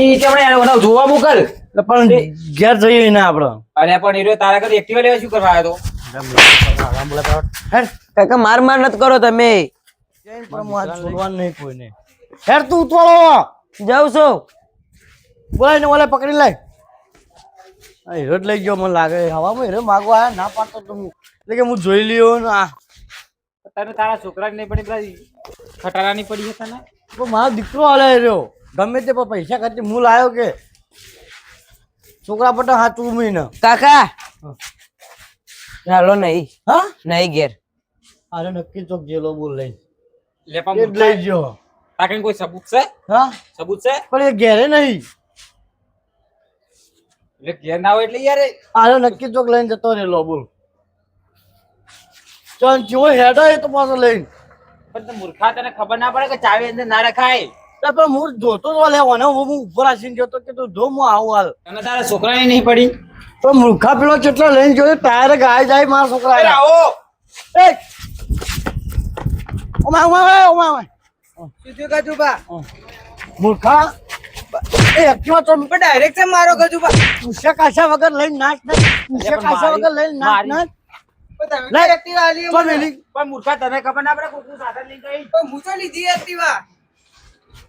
ઈ તેમણે એને જોવા મોકલ પણ ઘેર જઈએ ને આપડે અને પણ હીરો તારા કરતા એક્ટિવા લેવા શું કરવા આવ્યો તો? કાકા માર માર નત કરો તમે. પણ હું આજ છોડવાનું નહીં કોઈને. તું ઉતવાળો. જાઉં છો. બોલાય ને ઓલે પકડી લાય. આ હીરો લઈ ગયો મને લાગે. હવામાં હીરો માગવા આયા ના પાડતો તો હું. એટલે કે હું જોઈ લ્યો ને આ. તને તારા છોકરા નહીં પડી પેલા ખટારાની પડી હતા ને? મારો દીકરો હાલે રહ્યો. ગમે તે પણ પૈસા ખર્ચી. હું લાયો કે? છોકરા પટા હાચું મહિને કાકા! ચાલો નહીં. હા? નહીં ઘેર. અરે નક્કી ચોક જેલો બોલ લઈ લેપા લઈ ગયો તાકે કોઈ સબૂત છે? હા? સબૂત છે? પણ એ ઘેરે નહીં. એટલે ઘેર ના હોય એટલે યાર આલો નક્કી ચોક લઈને જતો રહેલો બોલ. ચાલ જો હેડો એ તો પાછો લઈને. પણ મૂર્ખા તને ખબર ના પડે કે ચાવી અંદર ના રખાય. પણ હું જોતો તો લેવાનો હું હું ઉપર આસીને જોતો કે તું હું આવું હાલ. તને તારા છોકરાની નહીં પડી? તો મૂર્ખા પેલો કેટલો લઈને જોયો ટાયર ગાય જાય મારા છોકરા આવો એ! ઓમા ઓમા ઓમા ઓમા ઓમા. ગજુબા મૂર્ખા? એ એકલો તો પણ ડાયરેક્ટ મારો ગજુબા ઉષા કાશા વગર લઈને નાચ નાચ. ઉષા કાશા વગર લઈને નાચ મેલી. પણ મૂર્ખા તને ખબર ના પડે કોઈ સાધન લઈને ગઈ તો લીધી એક્ટિવા.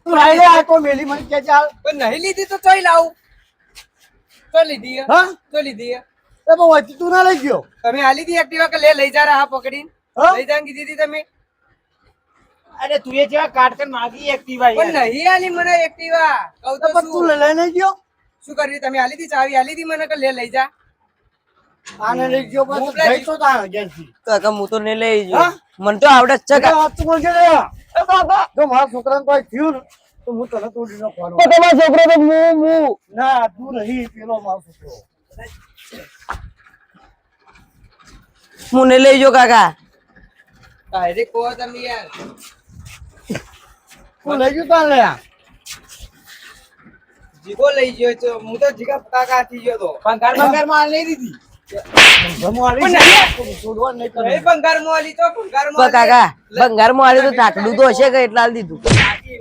તું લાઈ લે આ તો મેલી મને કે ચાલ પણ નહીં લીધી તો ચોઈ લાવું. તો લીધી હા. તો લીધી એ બહુ હતી તું ના લઈ ગયો. તમે આ લીધી એક્ટિવા કે લે લઈ જા રહા પકડી લઈ જા કીધી હતી તમે. અરે તું એ જેવા કાટ કર માગી એક્ટિવા પણ નહીં આલી મને એક્ટિવા કહું તો તો પણ તું શું લઈ ગયો? શું કર્યું તમે આલી દી ચાવી આલી દી મને કે લે લઈ જા. આને લઈ ગયો બસ. જઈ તો તા ઘેરથી. કાકા હું તો ને લઈ હા? મને તો આવડે જ એટલે વાત તો બોલજે લે. એ બાબા જો મારા છોકરાને કોઈ થયું ને તો હું તને તોડી નાખવાનો. તમારો છોકરો તો મુ મુ ના તું નહીં પેલો મારો છોકરો. હું લઈ જો કાકા. કાયરે કો તમે યાર. હું લઈ જો તાલે યાર જીગો લઈ ગયો છો. હું તો જીગા કાકા થી ગયો તો. પણ ઘરમાં દીધી છે. છોડવા નહીં નહીં ભંગારમાં આલી તો આલી તો હશે કે એટલા દીધું? બાકી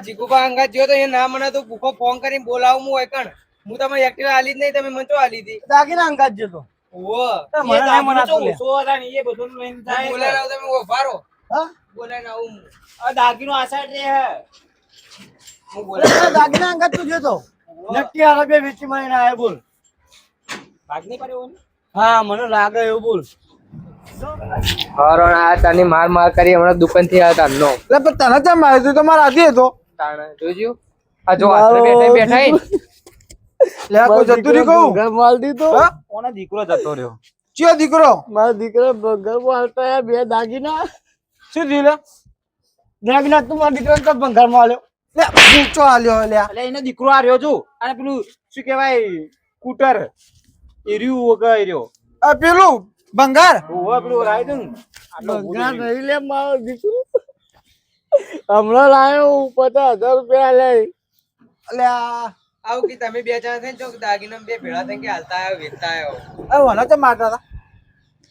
જીગુભા જ અંગાત ગયો તો એ ના મને તો ભૂખો ફોન કરીને બોલાવું હું હોય કણ હું તમે એક્ટિવા આલી જ નહીં તમે મને તો આલી દી. દાગીના અંગાત જો તો? ઓ મને ના મને તો સો હતા ને એ બધું લઈને જાય બોલાય આવો તમે ઓ રહો હા? બોલાય આવું હું. આ દાગીનો નો side રે હે. હું એટલે દાગીના તો જો જતો નક્કી આવે બે વેચી મારીને આયા બોલ. પડ્યો હા મને લાગે એવું બોલ. હરણ આ તાની માર માર કરી હમણાં દુકાનથી આવ્યા એટલે પણ તને કેમ માર્યો તું મારા હાથી હતો. તાણે જોજો આ જો આટલે બેઠા બેઠા. લે કોઈ જતું નહીં કહું? માલ દીધો. કોનો દીકરો જતો રહ્યો? ચિયો દીકરો? મારો દીકરો ભંગાર બે દાગીના. શું લે? દાગીના તું મારા દીકરા તો ભંગારમાં આલ્યો. લે ઊંચો આલ્યો લે એટલે એનો દીકરો આ રહ્યો છું. અને પેલું શું કહેવાય કૂટર. એર્યું વગર એ આ પેલું ભંગાર ઓવે પેલું રાઈ દઉં. બંગાર નહીં લે મારો દીકરો. હમણાં લાયો પચાસ હજાર રૂપિયા લે લે આ આવું કે તમે બે જણા થઈને ચોક દાગીના બે ભેળા થઈને કે હાલતા આવ્યો વેચતા આવ્યો. હવે તો મારતા હતા.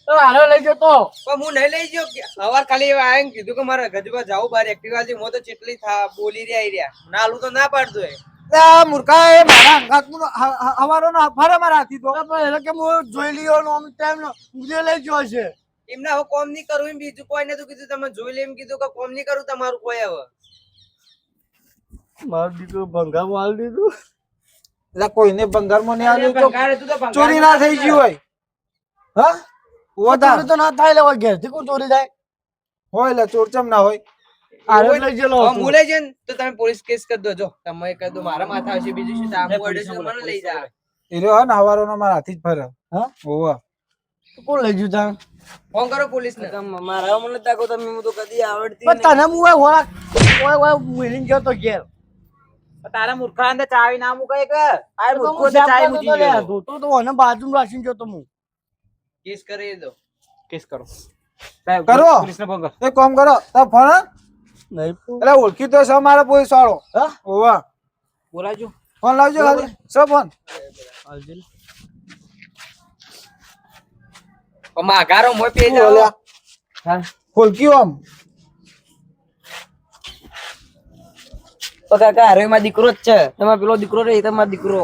તો આનો લઈ ગયો તો. પણ હું નહીં લઈ ગયો. સવાર ખાલી આવીને કીધું કે મારે ગજબા જાવું બાર એક્ટિવા થી હું તો ચેટલી થા બોલી રહ્યા રહ્યા. નાલું તો ના પાડતો એ. મૂર્ખા એ મારા અંગાતનું હ- હ- ફરે મારા હાથી તો. એટલે કે હું જોઈ લ્યો નો ટાઈમ નો મુજે લઈ ગયો છે. એમને હવે કોમ નહીં કરું એમ બીજું કોઈ નતું કીધું. તમે જોઈ લે એમ કીધું કે કોમ નહીં કરું તમારું કોઈ હવે. મારો દીકરો દીધું. એટલે કોઈને ભંગારમાં નહીં ભંગાર ચોરી ના થઈ ગયું હોય. હા? વધારે. તો ના થાય લેવા ઘેર. થી કોણ ચોરી જાય હોય લે ચોર ચમ ના હોય. આરે લઈ જલો હમ. હું લઈ જઈને તો તમે પોલીસ કેસ કરી દો જો. તમે કહી દો મારા માથા આવશે બીજું શું તાંબુ અડે છે મને લઈ જા એરો હા હે નો મારા હાથી જ ફરે. હા? ઓવા કોણ લઈ ગયું તા ફોન કરો પોલીસ ને મારા મને તાકો તમે હું તો કદી આવડતી પણ તને હું હોય હોળા ઓય ઓય મિલિંગ ગયો તો ઘેર. તારા મૂર્ખા અંદર ચાવી ના મૂકે કે? આ મૂર્ખો ચાવી મૂકી તો ગયો. ધોતો તો અને બાજુમાં રાખીને જો તો હું. કેસ કરી દો કિસ કરો. સાહેબ, કરો. પોલીસને ફોન કર. એક કામ કરો તો ફોન હે? નહીં એટલે ઓળખી તો છો મારા પોલીસ વાળો. હા? ઓવા. બોલાજો ફોન લાવજો ખાલી સો ફોન? માઘારો મોય પે જાઓ. અલ્યા? ખોલક્યું આમ. ઓ કાકા હારે માં દીકરો જ છે. તમારો પેલો દીકરો રે તમારો દીકરો.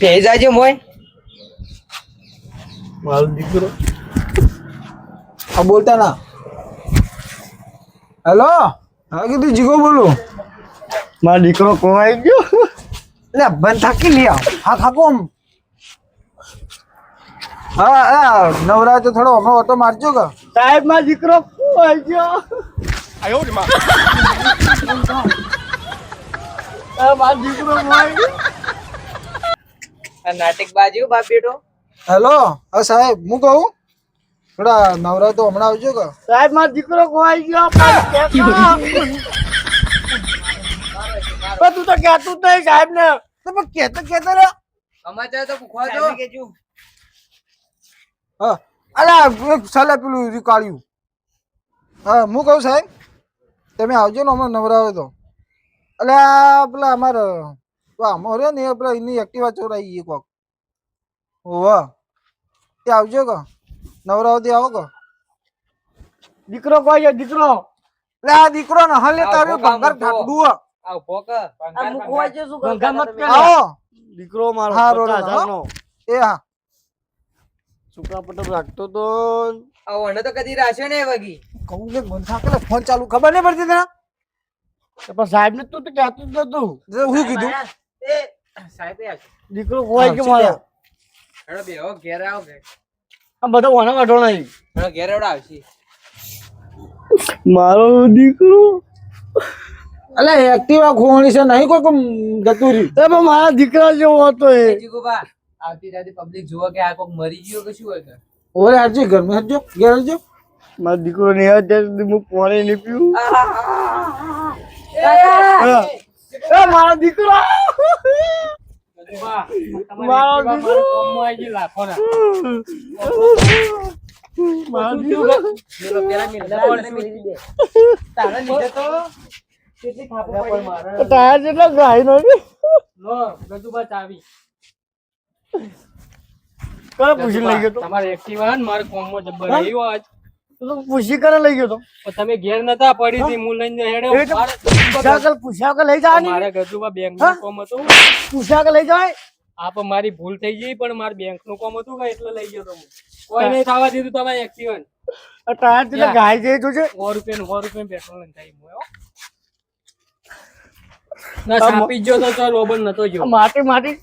પેજ આજે મોય. મારો દીકરો. આ બોલતા ના. હેલો? હા કીધું જીગો બોલું. મારો દીકરો કોવાઈ ગયો? લે બંધ થાકી લ્યા હા ખાકો આમ. હા હા નવરા તો થોડો હમણાં ઓટો મારજો કે. સાહેબમાં દીકરો કોવાઈ ગયો? આ મારો દીકરો કોવાઈ ગયો? નાટક બાજુ બાપ બેટો. હેલો હા સાહેબ હું કહું? થોડા નવરા તો હમણાં આવજો કે? સાહેબ મારો દીકરો ગોવાઈ ગયો પણ કહેતો. તું તો કહેતું જ નહીં સાહેબ ને. તો પણ કેતો કેતો રે સમાચાર તો પૂછવા જો હા અરે સાલે પેલું રહ્યું કાઢ્યું હા હું કહું સાહેબ? તમે આવજો ને હમણાં નવરા હોય તો અલ્યા પેલા અમારે આમાં રે ને એ પેલા એની એક્ટિવા ચોરાઈ ગઈ કોક. ઓવા તે આવજો કો. નવરા હોય આવો કો. દીકરો કોઈ છે? દીકરો. લે આ દીકરો ન હાલે તારે તારું ભોગા ભંગાર મૂકો. ઠાકડું હે. આ ઊભો કર ભંગા મત કે આવો. દીકરો મારો હા, નો પચાસ એ હા. છોકરા પટેલ રાખતો તો આ અને તો કદી રાશે ને વગી કહું કે મન થાકે ફોન ચાલુ ખબર નહીં પડતી તને? પણ સાહેબ ને તું તો કહેતો જ નતું હું કીધું? દીકરો ખોવાઈ કે મારો? હેડો બે હો ઘેર આવો કે આ બધો વાનો વાઢો નહીં. હેડો ઘેર હેડો આવશે. મારો દીકરો? અલે એક્ટિવા ખોવાની છે નહીં કોઈ કોમ જતું રહ્યું એ પણ મારા દીકરા જેવો હતો એ. જીગુબા આવતી રાતે પબ્લિક જુઓ કે આ કોક મરી ગયો કે શું હોય કે ઓરે આજે ઘરમાં હરજો ઘેર હરજો મારો દીકરો નહીં આવે ત્યાં સુધી હું. પાણી નહીં પીવું. એ મારો દીકરો. મારો દીકરો. મારો દીકરો. પેલો પેલા મિલી દે તારા લીધે તો કેટલી ખાપો પડી? મારે. ટાયર જેટલો ગાય નો પૂછી લઈ ગયો તો? તમારે એક્ટિવા મારે કોમમાં જબ્બર આવ્યો આજ. તું તો પૂછી કરે લઈ ગયો તો. તમે ઘેર નતા પડી હતી હું. લઈને હેડ્યો. તો કર લઈ જા મારે ગજુબા બેંકનું કોમ હતું. પુશાક લઈ જાય આ મારી ભૂલ થઈ ગઈ પણ મારે બેંકનું કોમ હતું કે એટલે લઈ ગયો તો હું. કોઈ નહીં થવા દીધું તમારે ટાયર ગાય તો રૂપિયા સો રૂપિયા પેટ્રોલ થાય હું હો. ના છાપી જ તો ચાલ ઓબન નતો ગયો. માટી માટી.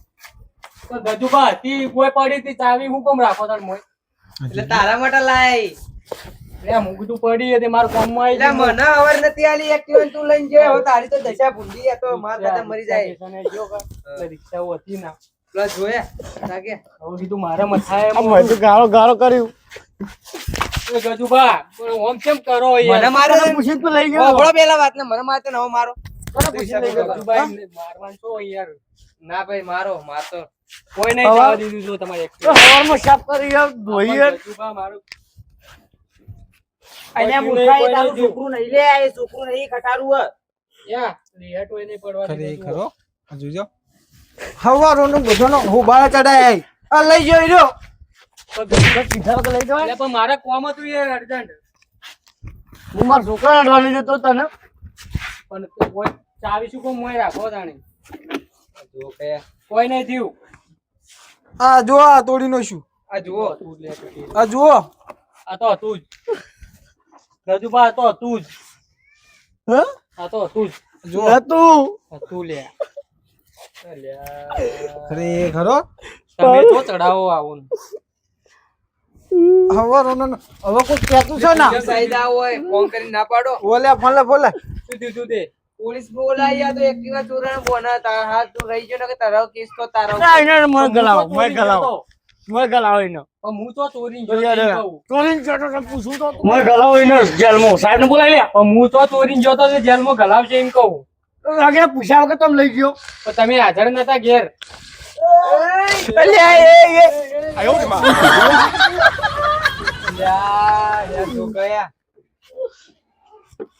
તો ગજુબા હતી કોઈ પડી હતી ચાવી હું કેમ રાખો તાર મોય? એટલે તારા માટે લાય. એટલે પડી હતી મારા કોમમાં એટલે આવી મને ખબર નથી આલી એક્ટિવા તું લઈને ગયો હવે તારી તો દશા ભૂંડી આ તો માર દાદા મરી જાય. જાય રિક્ષાઓ હતી ના. પ્લસ જોયા. લાગે. હવે કીધું મારા મથાએ મેં તો ગાળો ગાળો કર્યું. ગજુબા ઓમ કેમ કરો મને મારે પૂછી તો લઈ ગયો. ઓગળો પેલા વાત ને મને મારો. તને પૂછી લઈ ગયો. ગજુભાઈ મારવાનું છો યાર. ના ભાઈ મારો મારતો કોઈ નહીં જવા દીધું જો તમારે સાફ કરી યાર ધોઈ મારું અહીંયા મુઠાઈ તારું છોકરું નહીં. લે એ છોકરું નહીં ખટારું હે યા લેટ હોય નહીં પડવા ખરી ખરો? જોજો હવારો નું બધાનો હું ચડાય આ લઈ. વગર લઈ જવાય પણ મારે કોમ હતું એ અર્જન્ટ. હું મારા છોકરાને અડવાની જતો તને. પણ કોઈ ચાવી શું કોમ મોય રાખો તાણી? જો કોઈ નહીં થયું. આ જો આ તોડી નો શું? આ જુઓ. તું જ લે આ જુઓ. આ તો હતું જ. ગજુબા આ તો હતું જ. હા? આ તો હતું જ. જુઓ. હતું. હતું લે. અલ્યા. ખરો તમે તો ચડાવો આવું. હવારો નો હવે કોઈ કહેતું છે ને? સાઈદા હોય ફોન કરી ના પાડો. ઓલે ફોલે ફોલે શું થયું તે? પોલીસ બોલાઈ આ તો એક્ટિવા ચોરાણ બોના તારા હાથ તું રહી ગયો ને કે તારો કેસ તો તારો ના ના મને ગલાવો મને ગલાવો. હું તો ચોરી તો ગયો યાર તે કહું. ચોરીને જતો તો પૂછું તો મને ગલાવો જેલમાં. સાહેબ ને બોલાવી લે. હું તો ચોરી ગયો તો જેલમાં ગલાવશે એમ કહું. આગળ પૂછ્યા વગર તમે લઈ ગયો. તમે હાજર નતા ઘેર.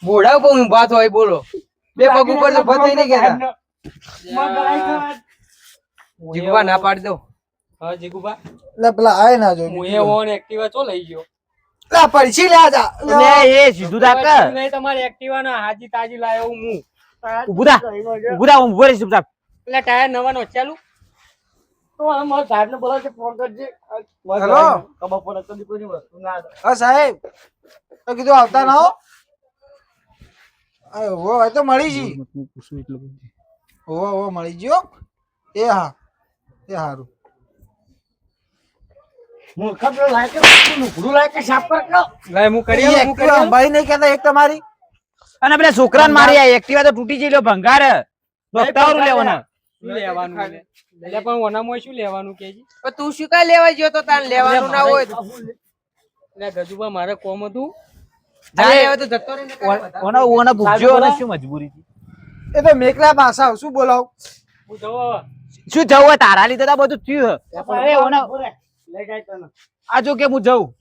મોઢા ઉપર ઊભા હોય બોલો. બે પગ ઉપર તો ભત નહીં ગયા. જીવવા ના પાડી દો હા જીગુબા એટલે પેલા આય ના જો હું એ ઓન એક્ટિવા ચો લઈ ગયો? એટલે લે જા લે એ સીધું તાક નહીં તમારી એક્ટિવા ના હાજી તાજી લાયો હું. હું ઉભું થા. હું ઊભો રહીશ ચૂપચાપ એટલે ટાયર નવા ચાલુ. તો આ મારા સાહેબને બોલાવજે, ફોન કરજે. હેલો. વસ્તુ ના હા સાહેબ. તો કીધું આવતા ના હો. વો તો મળી જી. ઓવો ઓવો મળી ગયો. એ હા એ હારું. મૂર્ખા પેલો લાયક નુકડું લાયક સાફ કર કે. લાય હું કરી હું કરી Activa નહીં કહેતા એક તમારી અને પેલા છોકરાને મારી આ એક્ટિવા તો તૂટી જઈ લો ભંગાર. દોસ્તારું લેવાના. લેવાનું એટલે પણ ઓનામાં શું લેવાનું કે પણ તું શું કાંઈ લેવા ગયો તો તાન લેવાનું ના હોય. એટલે ગજુબા મારે કોમ હતું. જા તો જતો રહે. ઓના ઓના ભૂખ્યો અને શું મજબૂરી હતી એ તો મેકલા પાસા શું બોલાવ? હું જવા શું જવું તારા લીધે બધું થયું. છે. અરે ઓના લઈ જાય તને. આ જો કે હું જઉં?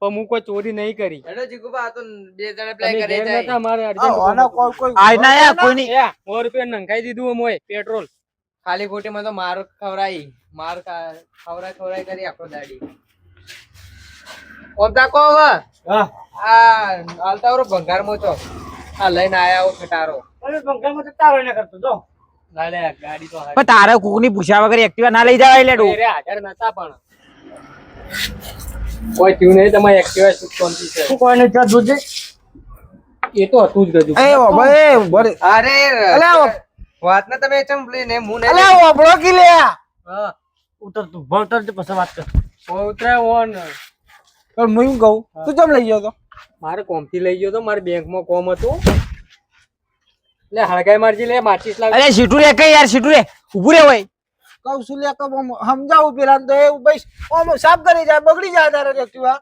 પણ હું કોઈ ચોરી નહીં કરી. હેડો જીગુબા, આ તો બે જણા પ્લે કરી જાય. નતા, મારે આ urgent કોમ ઓના હતું. કોઈ કોઈ આ ના યાર કોઈની એ, સો રૂપિયા નંખાઈ દીધું મોય પેટ્રોલ. ખાલી ખોટીમાં તો માર ખવરાઈ માર ખા- ખવરાઈ ખવરાઈ કરી આખો દાડી. ઓમ તાકો હવે. હા. આ હાલતાવરો ભંગારમાં છો આ લઈને આયા ઓ ખટારો. અરે ભંગાર તો તારો એને કરતો જો. ના ગાડી તો તારે કુકની પૂછ્યા વગર એક્ટિવા ના લઈ જવાય લેડું અરે, હાજર નતા પણ. કોઈ થયું નહીં તમારી એક્ટિવા સુખ શાંતિ છે. તું કોઈને ત્યાં જોજે એ તો હતું જ ગજુ. એ અરે અલ્યા વાત ને તમે ચમ લઈને હું નહીં. અલ્યા ઓબળો કી લે હા. ઉતર તું ભણતર જ પછી વાત કર. ઓ ઉતરાય ઓન. પણ હું કહું તું ચમ લઈ ગયો તો? મારે કોમથી લઈ ગયો તો મારે બેંકમાં કોમ હતું. લે હળગાઈ મારજી લે માચીસ લાવ. અરે સીટુ રે કઈ યાર સીટુ રે ઉભું રે હોય કહું છું લે સમજાવું પેલા તો એવું ભાઈ ઓમ સાફ કરી જાય બગડી જાય તારે એક્ટિવા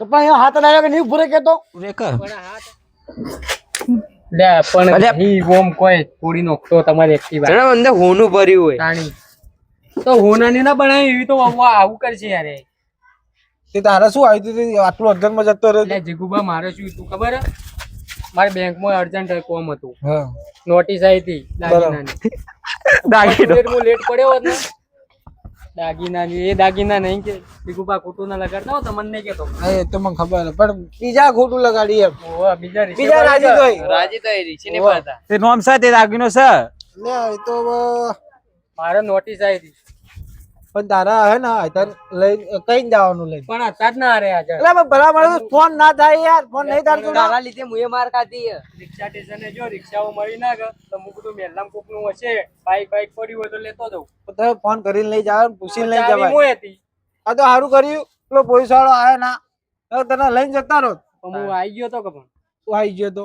તો પણ હાથ લાવ્યા કે નહીં ઉભું રે કેતો લે પણ. ઓમ કોઈ તોડી નોખતો તમારી એક્ટિવા જણા અંદર હોનું ભર્યું હોય. તાણી. તો હોનાની ના બનાવી એવી તો આવું આવું કરશે યાર તે તારે શું આવ્યું હતી? આટલું અર્જન્ટમાં જતો રહ્યો જીગુબા મારે શું તું ખબર? હે? મારે બેંકમાં અર્જન્ટ કોમ હતું. નોટિસ આવી હતી દાગીનાની. લેટ હું લેટ પડ્યો હતો દાગીના દાગીનાની એ દાગીના નહીં કે ભીખુભા ખોટું ના લગાડતા હો તમને નહીં કેતો. હા, એ તો મને ખબર છે. પણ બીજા ખોટું લગાડી એમ. બીજા રીસે બીજા રાજી તો રાજી તો એ રીચી ને પડતા તે નોમ સાથે દાગીનો છે? લે એ તો મારે નોટિસ આવી હતી. પણ તારા હે ને અત્યારે લઈ કઈ જવાનું લઈ પણ હતા ના રે આજે એટલે ભલા મારો ફોન ના થાય યાર ફોન નહીં થતો તારા લીધે મુએ માર ખાધી રિક્ષા સ્ટેશને જો રિક્ષાઓ મળી ના ગયો તો હું કીધું મેલમ કોકનું હશે બાઈક બાઈક પડી હોય તો લેતો જઉં તમે ફોન કરીને લઈ જાવ પૂછીને લઈ જવાય. મોય હતી આ તો સારું કર્યું પેલો પોલીસ વાળો આયો ના તને લઈને જતા રહો. પણ હું આવી ગયો તો કે પણ? તું આવી ગયો તો.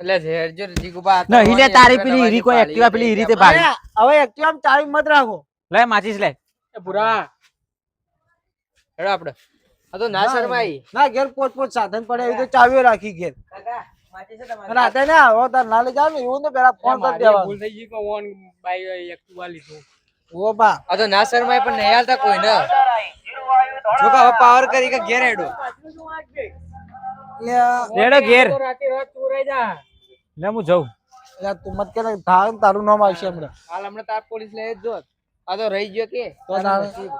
એટલે ઝેરજો જીગુબા આ નહીં લે તારી પેલી હીરી કોઈ એક્ટિવા પેલી હીરી તે ભાગી હવે એક્ટિવા ચાવી મત રાખો. લે માચીસ લે એ ભૂરા. હેડો આપડે. આ તો ના શરમાઈ ના ઘેર પોત પોત સાધન પડે એવી તો ચાવીઓ રાખી ઘેર. રાતે આવો તાર ના લઈ જાવ ને એવું ને પેલા ફોન કરી દેવા ભૂલ થઈ ગઈ કે ઓન બાઈક એક્ટિવા લીધું. ઓ બા. આ તો ના શરમાય પણ નહીં હાલતા કોઈ ને? જો કે હવે પાવર કરી કે ઘેર હેડો. ઘેર. તો રાતે રાત ચોરાઈ જા. લે હું જાઉં. તું મત કે ને ને તારું નામ આવશે હમણાં. હાલ હમણાં તાર પોલીસ લઈ જ જો. આ તો રહી ગયો કે. તો તારે-